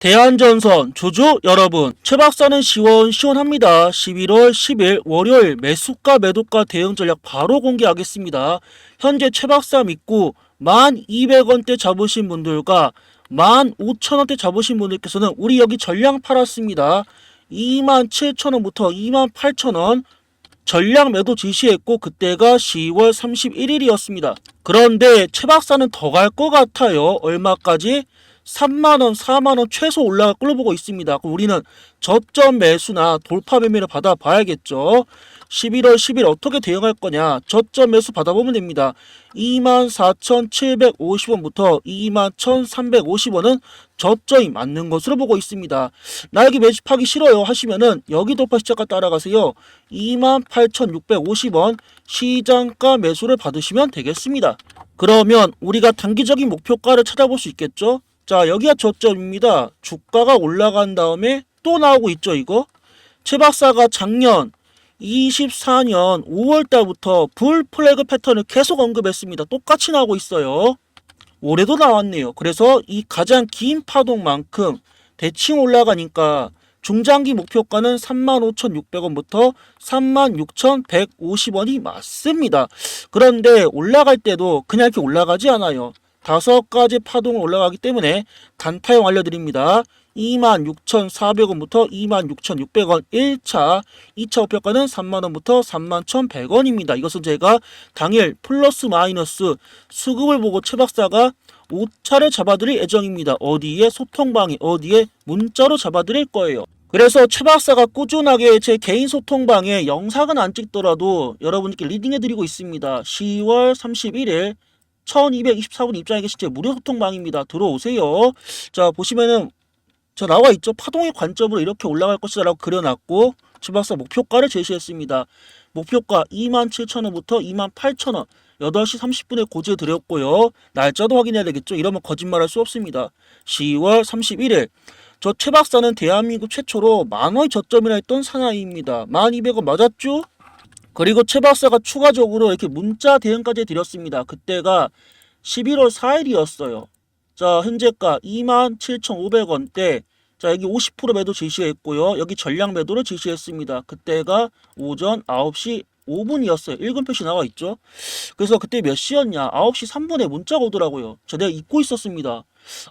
대한전선 조주 여러분 최 박사는 시원 시원합니다 11월 10일 월요일 매수가 매도가 대응 전략 바로 공개하겠습니다 현재 최 박사 믿고 1200원대 잡으신 분들과 15,000원대 잡으신 분들께서는 우리 여기 전량 팔았습니다 27,000원부터 28,000원 전량 매도 지시했고 그때가 10월 31일이었습니다. 그런데 최 박사는 더 갈 것 같아요. 얼마까지? 3만원, 4만원 최소 올라갈 걸로 보고 있습니다. 그럼 우리는 저점 매수나 돌파 매매를 받아봐야겠죠. 11월 10일 어떻게 대응할 거냐? 저점 매수 받아보면 됩니다. 24,750원부터 21,350원은 저점이 맞는 것으로 보고 있습니다. 나 여기 매집하기 싫어요 하시면은 여기 돌파 시작가 따라가세요. 28,650원 시장가 매수를 받으시면 되겠습니다. 그러면 우리가 단기적인 목표가를 찾아볼 수 있겠죠? 자, 여기가 저점입니다. 주가가 올라간 다음에 또 나오고 있죠, 이거? 최 박사가 작년 24년 5월 달부터 불 플래그 패턴을 계속 언급했습니다. 똑같이 나오고 있어요. 올해도 나왔네요. 그래서 이 가장 긴 파동만큼 대칭 올라가니까 중장기 목표가는 35,600원부터 36,150원이 맞습니다. 그런데 올라갈 때도 그냥 이렇게 올라가지 않아요. 다섯 가지 파동을 올라가기 때문에 단타형 알려드립니다. 26,400원부터 26,600원 1차, 2차 목표가는 3만원부터 31,100원입니다. 이것은 제가 당일 플러스 마이너스 수급을 보고 최 박사가 5차를 잡아드릴 예정입니다. 어디에 소통방에 어디에 문자로 잡아드릴 거예요. 그래서 최 박사가 꾸준하게 제 개인 소통방에 영상은 안 찍더라도 여러분께 리딩해드리고 있습니다. 10월 31일 1224분 입장에 계신 제 무료 소통방입니다. 들어오세요. 자 보시면은 저 나와 있죠. 파동의 관점으로 이렇게 올라갈 것이다라고 그려놨고 최 박사 목표가를 제시했습니다. 목표가 27,000원부터 28,000원 8시 30분에 고지해 드렸고요. 날짜도 확인해야 되겠죠. 이러면 거짓말할 수 없습니다. 10월 31일 저 최 박사는 대한민국 최초로 만원의 저점이라 했던 사나이입니다. 1200원 맞았죠? 그리고 최 박사가 추가적으로 이렇게 문자 대응까지 드렸습니다. 그때가 11월 4일이었어요. 자, 현재가 27,500원대. 자, 여기 50% 매도 제시했고요. 여기 전량 매도를 제시했습니다. 그때가 오전 9시 5분이었어요. 읽은 표시 나와 있죠. 그래서 그때 몇 시였냐? 9시 3분에 문자가 오더라고요. 저 내가 잊고 있었습니다.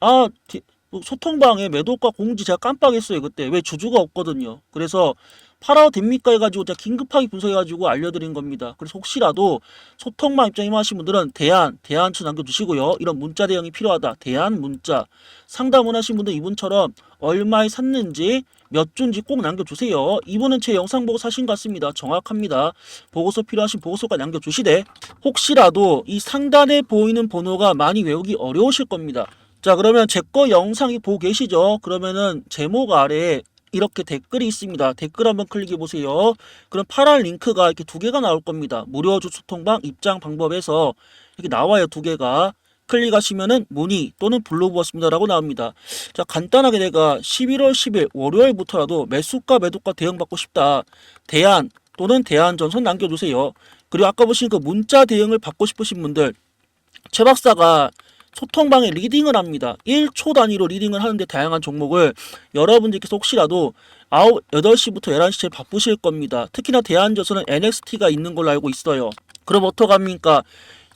아, 디- 소통방에 매도가 공지 제가 깜빡했어요. 그때. 왜 주주가 없거든요. 그래서 팔아도 됩니까 해가지고 제가 긴급하게 분석해가지고 알려드린 겁니다. 그래서 혹시라도 소통방 입장 임하신 분들은 대안, 대안처 남겨주시고요. 이런 문자 대응이 필요하다. 대안 문자. 상담 원하신 분들 이분처럼 얼마에 샀는지 몇 주인지 꼭 남겨주세요. 이분은 제 영상 보고 사신 것 같습니다. 정확합니다. 보고서 필요하신 보고서가 남겨주시되 혹시라도 이 상단에 보이는 번호가 많이 외우기 어려우실 겁니다. 자 그러면 제 거 영상이 보고 계시죠? 그러면은 제목 아래에 이렇게 댓글이 있습니다. 댓글 한번 클릭해 보세요. 그럼 파란 링크가 이렇게 두 개가 나올 겁니다. 무료 주 소통방 입장 방법에서 이렇게 나와요. 두 개가. 클릭하시면은 문의 또는 불러보았습니다라고 나옵니다. 자, 간단하게 내가 11월 10일 월요일부터라도 매수가 매도가 대응받고 싶다. 대안 또는 대안 전선 남겨주세요. 그리고 아까 보신 그 문자 대응을 받고 싶으신 분들 최 박사가 소통방에 리딩을 합니다. 1초 단위로 리딩을 하는데 다양한 종목을 여러분들께서 혹시라도 9, 8시부터 11시에 바쁘실 겁니다. 특히나 대한저선은 NXT가 있는 걸로 알고 있어요. 그럼 어떡합니까?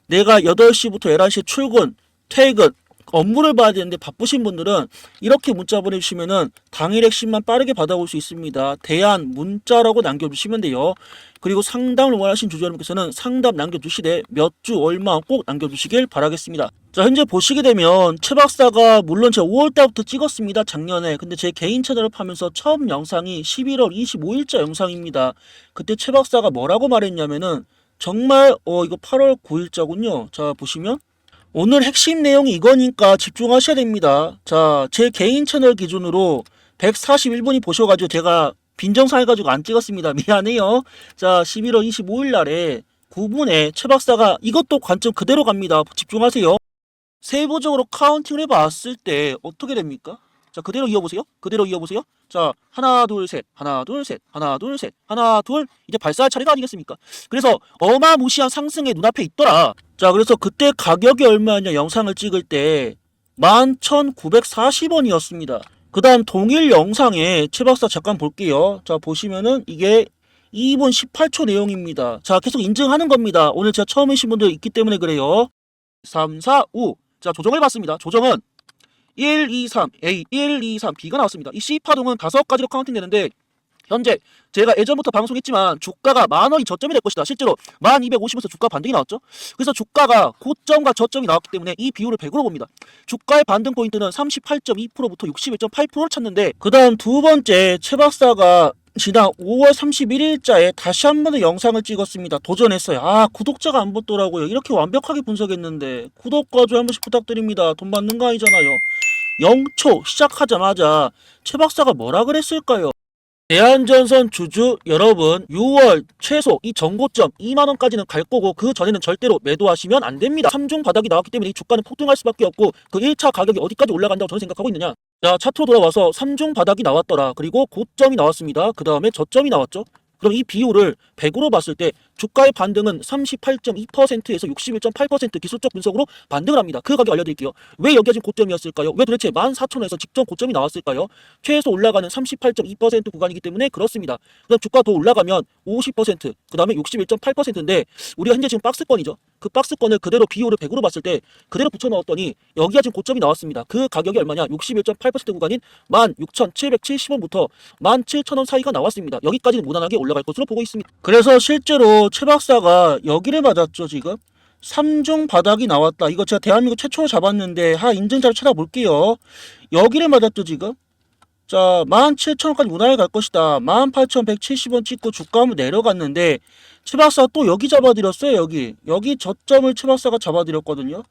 내가 8시부터 11시에 출근, 퇴근, 업무를 봐야 되는데 바쁘신 분들은 이렇게 문자 보내주시면은 당일 핵심만 빠르게 받아올 수 있습니다. 대안 문자라고 남겨주시면 돼요. 그리고 상담을 원하신 주주 여러분께서는 상담 남겨주시되 몇 주 얼마 꼭 남겨주시길 바라겠습니다. 자 현재 보시게 되면 최 박사가 물론 제가 5월달부터 찍었습니다 작년에 근데 제 개인 채널을 파면서 처음 영상이 11월 25일자 영상입니다. 그때 최 박사가 뭐라고 말했냐면은 정말 어 이거 8월 9일자군요. 자 보시면 오늘 핵심 내용이 이거니까 집중하셔야 됩니다. 자, 제 개인 채널 기준으로 141분이 보셔가지고 제가 빈정상 해가지고 안 찍었습니다. 미안해요. 자, 11월 25일 날에 9분에 최 박사가 이것도 관점 그대로 갑니다. 집중하세요. 세부적으로 카운팅을 해봤을 때 어떻게 됩니까? 자, 그대로 이어보세요. 그대로 이어보세요. 자, 하나, 둘, 셋, 하나, 둘, 셋, 하나, 둘, 셋, 하나, 둘. 이제 발사할 차례가 아니겠습니까? 그래서 어마무시한 상승의 눈앞에 있더라. 자, 그래서 그때 가격이 얼마였냐 영상을 찍을 때 11,940원이었습니다. 그 다음 동일 영상에 최 박사 잠깐 볼게요. 자, 보시면은 이게 2분 18초 내용입니다. 자, 계속 인증하는 겁니다. 오늘 제가 처음 오신 분들 있기 때문에 그래요. 3, 4, 5. 자, 조정을 봤습니다. 조정은 1, 2, 3, A, 1, 2, 3, B가 나왔습니다. 이 C 파동은 다섯 가지로 카운팅 되는데 현재 제가 예전부터 방송했지만 주가가 만 원이 저점이 될 것이다. 실제로 만 250에서 주가 반등이 나왔죠. 그래서 주가가 고점과 저점이 나왔기 때문에 이 비율을 100으로 봅니다. 주가의 반등 포인트는 38.2%부터 61.8%를 찾는데 그 다음 두 번째 최 박사가 지난 5월 31일자에 다시 한 번 더 영상을 찍었습니다. 도전했어요. 아 구독자가 안 붙더라고요. 이렇게 완벽하게 분석했는데 구독과 좋아요 한 번씩 부탁드립니다. 돈 받는 거 아니잖아요. 0초 시작하자마자 최 박사가 뭐라 그랬을까요? 대한전선 주주 여러분 6월 최소 이 전고점 2만원까지는 갈 거고 그 전에는 절대로 매도하시면 안 됩니다. 3중 바닥이 나왔기 때문에 이 주가는 폭등할 수밖에 없고 그 1차 가격이 어디까지 올라간다고 저는 생각하고 있느냐 자 차트로 돌아와서 3중 바닥이 나왔더라 그리고 고점이 나왔습니다. 그 다음에 저점이 나왔죠. 그럼 이 비율을 100으로 봤을 때 주가의 반등은 38.2%에서 61.8% 기술적 분석으로 반등을 합니다. 그 가격 알려드릴게요. 왜 여기가 지금 고점이었을까요? 왜 도대체 14,000원에서 직전 고점이 나왔을까요? 최소 올라가는 38.2% 구간이기 때문에 그렇습니다. 그다음 주가 더 올라가면 50%, 그 다음에 61.8%인데 우리가 현재 지금 박스권이죠. 그 박스권을 그대로 비율을 100으로 봤을 때 그대로 붙여 넣었더니 여기가 지금 고점이 나왔습니다. 그 가격이 얼마냐? 61.8% 구간인 16,770원부터 17,000원 사이가 나왔습니다. 여기까지는 무난하게 올라갈 것으로 보고 있습니다. 그래서 실제로 최 박사가 여기를 맞았죠, 지금. 3중 바닥이 나왔다. 이거 제가 대한민국 최초로 잡았는데 하 인증자를 찾아볼게요. 여기를 맞았죠, 지금. 자, 17,000원까지 무난하게 갈 것이다. 18,170원 찍고 주가 한번 내려갔는데 최 박사가 또 여기 잡아드렸어요, 여기. 여기 저점을 최 박사가 잡아드렸거든요.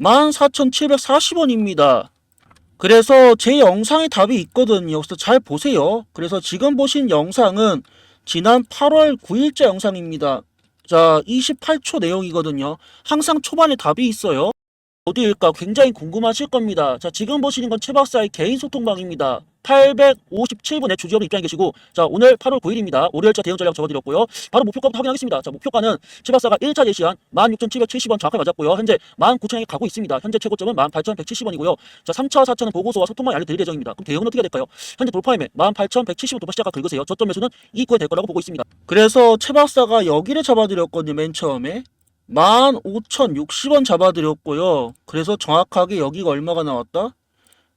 14,740원입니다. 그래서 제 영상에 답이 있거든요. 그래서 잘 보세요. 그래서 지금 보신 영상은 지난 8월 9일자 영상입니다. 자, 28초 내용이거든요. 항상 초반에 답이 있어요. 어디일까 굉장히 궁금하실 겁니다. 자, 지금 보시는 건 최 박사의 개인 소통방입니다. 857분의 주지업을 입장해 계시고, 자, 오늘 8월 9일입니다. 월요일자 대응 전략 적어드렸고요. 바로 목표가부터 확인하겠습니다. 자, 목표가는 최 박사가 1차 제시한 16,770원 정확하게 맞았고요. 현재 19,000원에 가고 있습니다. 현재 최고점은 18,170원이고요. 자, 3차, 4차는 보고서와 소통만 알려드릴 예정입니다. 그럼 대응은 어떻게 될까요? 현재 돌파 매매 18,170원 돌파 시작과 긁으세요. 저점 매수는 이익구에 될 거라고 보고 있습니다. 그래서 최 박사가 여기를 잡아드렸거든요. 맨 처음에. 15,060원 잡아드렸고요. 그래서 정확하게 여기가 얼마가 나왔다?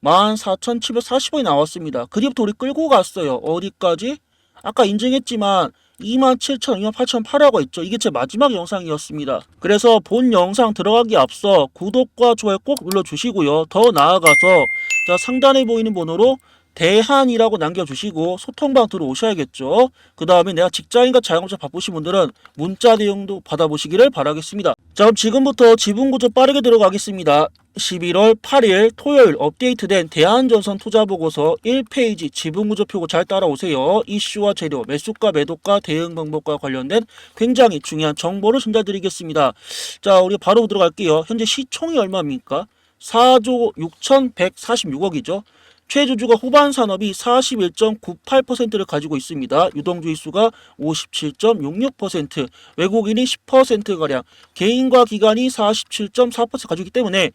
14,740원이 나왔습니다. 그리부터 우리 끌고 갔어요. 어디까지? 아까 인증했지만 27,000원, 28,000원 팔라고 했죠. 이게 제 마지막 영상이었습니다. 그래서 본 영상 들어가기 앞서 구독과 좋아요 꼭 눌러주시고요. 더 나아가서 자 상단에 보이는 번호로 대한이라고 남겨주시고 소통방 들어오셔야겠죠. 그 다음에 내가 직장인과 자영업자 바쁘신 분들은 문자 내용도 받아보시기를 바라겠습니다. 자 그럼 지금부터 지분구조 빠르게 들어가겠습니다. 11월 8일 토요일 업데이트된 대한전선 투자보고서 1페이지 지분구조 표고 잘 따라오세요. 이슈와 재료, 매수가, 매도가, 대응 방법과 관련된 굉장히 중요한 정보를 전달드리겠습니다. 자 우리 바로 들어갈게요. 현재 시총이 얼마입니까? 4조 6,146억이죠. 최주주가 후반 산업이 41.98%를 가지고 있습니다. 유동주의 수가 57.66%, 외국인이 10%가량, 개인과 기관이 47.4% 가지고 있기 때문에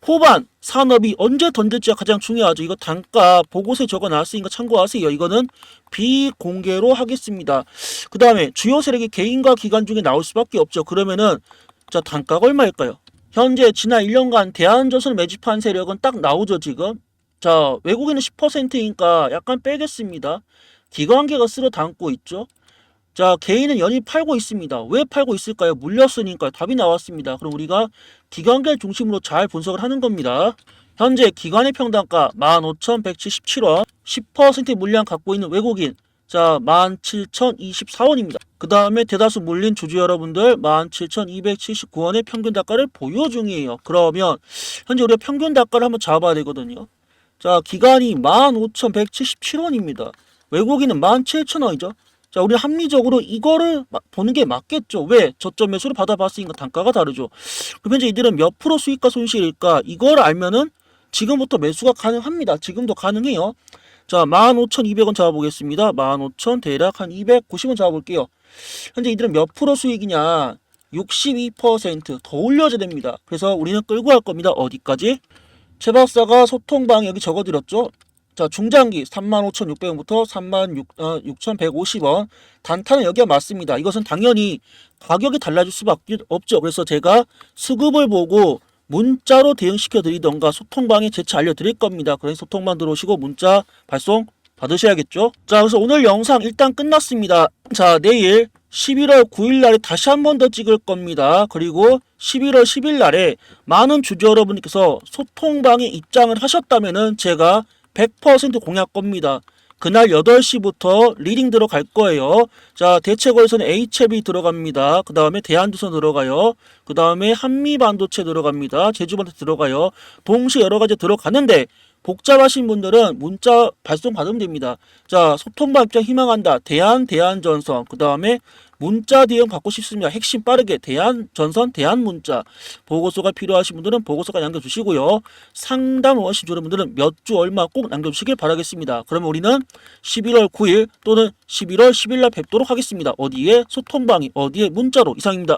후반 산업이 언제 던질지가 가장 중요하죠. 이거 단가 보고서에 적어 놨으니까 참고하세요. 이거는 비공개로 하겠습니다. 그 다음에 주요 세력이 개인과 기관 중에 나올 수밖에 없죠. 그러면은 자 단가가 얼마일까요? 현재 지난 1년간 대한전선을 매집한 세력은 딱 나오죠 지금. 자, 외국인은 10%니까 약간 빼겠습니다. 기관계가 쓸어 담고 있죠. 자, 개인은 연일 팔고 있습니다. 왜 팔고 있을까요? 물렸으니까 답이 나왔습니다. 그럼 우리가 기관계 중심으로 잘 분석을 하는 겁니다. 현재 기관의 평단가 15,177원, 10% 물량 갖고 있는 외국인 자, 17,024원입니다. 그 다음에 대다수 물린 주주 여러분들 17,279원의 평균 단가를 보유 중이에요. 그러면 현재 우리가 평균 단가를 한번 잡아야 되거든요. 자, 기간이 15,177원입니다. 외국인은 17,000원이죠. 자, 우리 합리적으로 이거를 마- 보는 게 맞겠죠. 왜? 저점 매수를 받아봤으니까 단가가 다르죠. 그럼 현재 이들은 몇 프로 수익과 손실일까? 이걸 알면은 지금부터 매수가 가능합니다. 지금도 가능해요. 자, 15,200원 잡아보겠습니다. 15,000 대략 한 290원 잡아볼게요. 현재 이들은 몇 프로 수익이냐? 62%더 올려줘야 됩니다. 그래서 우리는 끌고 갈 겁니다. 어디까지? 최 박사가 소통방 여기 적어드렸죠? 자, 중장기 35,600원부터 36,150원. 단타는 여기가 맞습니다. 이것은 당연히 가격이 달라질 수밖에 없죠. 그래서 제가 수급을 보고 문자로 대응시켜 드리던가 소통방에 재차 알려드릴 겁니다. 그래서 소통방 들어오시고 문자 발송 받으셔야겠죠. 자, 그래서 오늘 영상 일단 끝났습니다. 자, 내일 11월 9일 날에 다시 한 번 더 찍을 겁니다. 그리고 11월 10일 날에 많은 주주 여러분께서 소통방에 입장을 하셨다면은 제가 100% 공약 겁니다. 그날 8시부터 리딩 들어갈 거예요. 자, 대체고에서는 HLB 들어갑니다. 그 다음에 대한두선 들어가요. 그 다음에 한미반도체 들어갑니다. 제주반도체 들어가요. 동시에 여러 가지 들어가는데 복잡하신 분들은 문자 발송 받으면 됩니다. 자, 소통방 입장 희망한다. 대한, 대한전선. 그 다음에 문자 대응 받고 싶습니다. 핵심 빠르게 대한전선, 대한문자. 보고서가 필요하신 분들은 보고서가 남겨주시고요. 상담 원하신 여러분들은 몇 주 얼마 꼭 남겨주시길 바라겠습니다. 그러면 우리는 11월 9일 또는 11월 10일 날 뵙도록 하겠습니다. 어디에? 소통방이 어디에? 문자로 이상입니다.